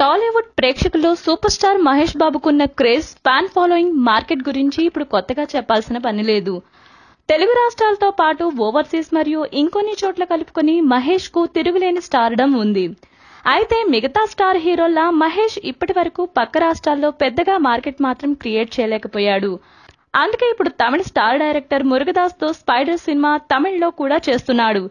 టాలీవుడ్ ప్రేక్షకుల్లో super star Mahesh బాబుకున్న craze fan following market గురించి ఇప్పుడు కొత్తగా చెప్పాల్సిన పని లేదు. తెలుగు రాష్ట్రాలతో పాటు ఓవర్సీస్ మరియు ఇంకొన్ని చోట్ల కలుపుకొని మహేష్కు తిరుగులేని స్టార్డం ఉంది. అయితే మిగతా స్టార్ హీరోల్లా మహేష్ ఇప్పటి వరకు పక్క రాష్ట్రాల్లో పెద్దగా మార్కెట్ మాత్రం క్రియేట్ చేయలేకపోయాడు. అందుకే ఇప్పుడు తమిళ స్టార్ డైరెక్టర్ మురుగదాస్తో స్పైడర్ సినిమా తమిళ్ళో కూడా చేస్తున్నాడు.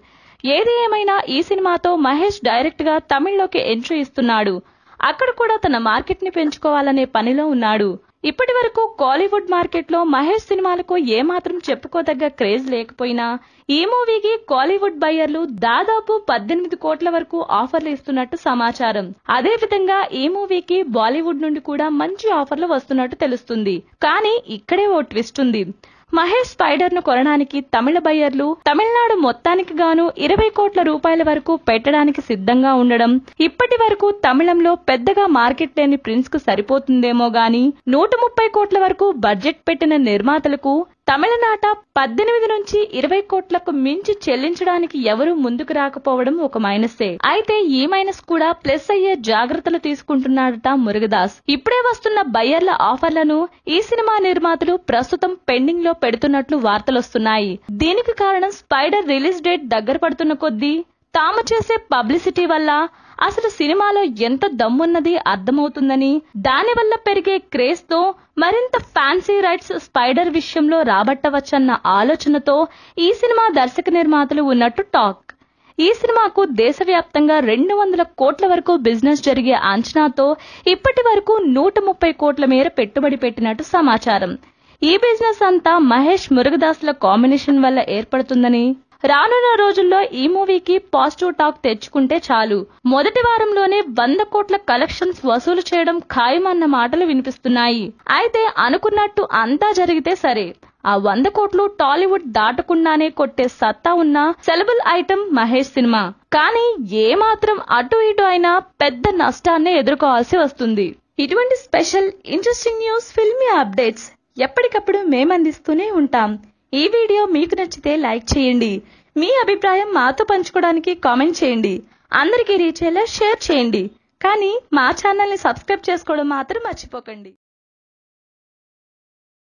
ఏది ఏమైనా ఈ సినిమాతో మహేష్ డైరెక్ట్గా తమిళ్ళోకి ఎంట్రీ ఇస్తున్నాడు. అక్కడ కూడా తన మార్కెట్ని పెంచుకోవాలనే పనిలో ఉన్నాడు. ఇప్పటి వరకు కాలీవుడ్ మార్కెట్లో మహేష్ సినిమాలకు ఏమాత్రం చెప్పుకోదగ్గ క్రేజ్ లేకపోయినా ఈ మూవీకి కాలీవుడ్ బయ్యర్లు దాదాపు పద్దెనిమిది కోట్ల వరకు ఆఫర్లు ఇస్తున్నట్టు సమాచారం. అదే విధంగా ఈ మూవీకి బాలీవుడ్ నుండి కూడా మంచి ఆఫర్లు వస్తున్నట్టు తెలుస్తుంది. కానీ ఇక్కడే ఓ ట్విస్ట్ ఉంది. మహేష్ స్పైడర్ను కొనడానికి తమిళ బయ్యర్లు తమిళనాడు మొత్తానికి గాను ఇరవై కోట్ల రూపాయల వరకు పెట్టడానికి సిద్ధంగా ఉండడం ఇప్పటి వరకు తమిళంలో పెద్దగా మార్కెట్ లేని ప్రిన్స్కు సరిపోతుందేమో గాని నూట ముప్పై కోట్ల వరకు బడ్జెట్ పెట్టిన నిర్మాతలకు తమిళనాట పద్దెనిమిది నుంచి ఇరవై కోట్లకు మించి చెల్లించడానికి ఎవరూ ముందుకు రాకపోవడం ఒక మైనసే. అయితే ఈ మైనస్ కూడా ప్లస్ అయ్యే జాగ్రత్తలు తీసుకుంటున్నాడట మురుగదాస్. ఇప్పుడే వస్తున్న బయ్యర్ల ఆఫర్లను ఈ సినిమా నిర్మాతలు ప్రస్తుతం పెండింగ్లో పెడుతున్నట్లు వార్తలొస్తున్నాయి. దీనికి కారణం స్పైడర్ రిలీజ్ డేట్ దగ్గర పడుతున్న కొద్దీ తాము చేసే పబ్లిసిటీ వల్ల అసలు సినిమాలో ఎంత దమ్మున్నది అర్థమవుతుందని దానివల్ల పెరిగే క్రేజ్తో మరింత ఫ్యాన్సీ రైట్స్ స్పైడర్ విషయంలో రాబట్టవచ్చన్న ఆలోచనతో ఈ సినిమా దర్శక నిర్మాతలు ఉన్నట్టు టాక్. ఈ సినిమాకు దేశవ్యాప్తంగా రెండు వందల కోట్ల వరకు బిజినెస్ జరిగే అంచనాతో ఇప్పటి వరకు నూట ముప్పై కోట్ల మేర పెట్టుబడి పెట్టినట్టు సమాచారం. ఈ బిజినెస్ అంతా మహేష్ మురుగదాస్ల కాంబినేషన్ వల్ల ఏర్పడుతుందని రానున్న రోజుల్లో ఈ మూవీకి పాజిటివ్ టాక్ తెచ్చుకుంటే చాలు. మొదటి వారంలోనే వంద కోట్ల కలెక్షన్స్ వసూలు చేయడం ఖాయమన్న మాటలు వినిపిస్తున్నాయి. అయితే అనుకున్నట్టు అంతా జరిగితే సరే. ఆ వంద కోట్లు టాలీవుడ్ దాటకుండానే కొట్టే సత్తా ఉన్న సెలబుల్ ఐటమ్ మహేష్ సినిమా. కానీ ఏ మాత్రం అటు ఇటు అయినా పెద్ద నష్టాన్ని ఎదుర్కోవాల్సి వస్తుంది. ఇటువంటి special interesting news filmy updates ఎప్పటికప్పుడు మేము అందిస్తూనే ఉంటాం. ఈ వీడియో మీకు నచ్చితే లైక్ చేయండి. మీ అభిప్రాయం మాతో పంచుకోవడానికి కామెంట్ చేయండి. అందరికీ రీచ్ అయ్యేలా షేర్ చేయండి. కానీ మా ఛానల్ని సబ్స్క్రైబ్ చేసుకోవడం మాత్రం మర్చిపోకండి.